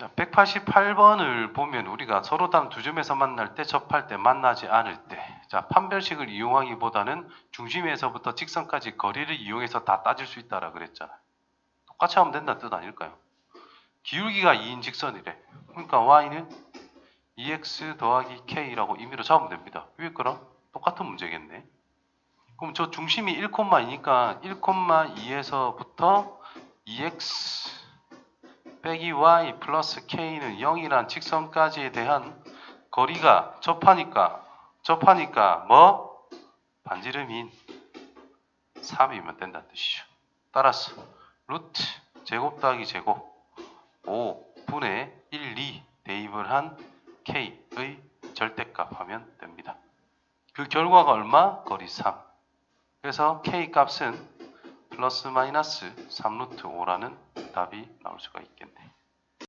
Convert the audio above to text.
자, 188번을 보면 우리가 서로 다른 두 점에서 만날 때 접할 때 만나지 않을 때. 자, 판별식을 이용하기보다는 중심에서부터 직선까지 거리를 이용해서 다 따질 수 있다라 그랬잖아. 똑같이 하면 된다는 뜻 아닐까요? 기울기가 2인 직선이래. 그러니까 y는 2x 더하기 k라고 임의로 잡으면 됩니다. 위에 거랑 똑같은 문제겠네. 그럼 저 중심이 1,2니까 1,2에서부터 2x 빼기 y 플러스 k는 0이란 직선까지에 대한 거리가 접하니까 접하니까 뭐 반지름인 3이면 된다는 뜻이죠. 따라서 루트 제곱 더하기 제곱 5분의 1, 2 대입을 한 k의 절대값 하면 됩니다. 그 결과가 얼마? 거리 3. 그래서 k 값은 플러스 마이너스 3루트 5라는 답이 나올 수가 있겠네.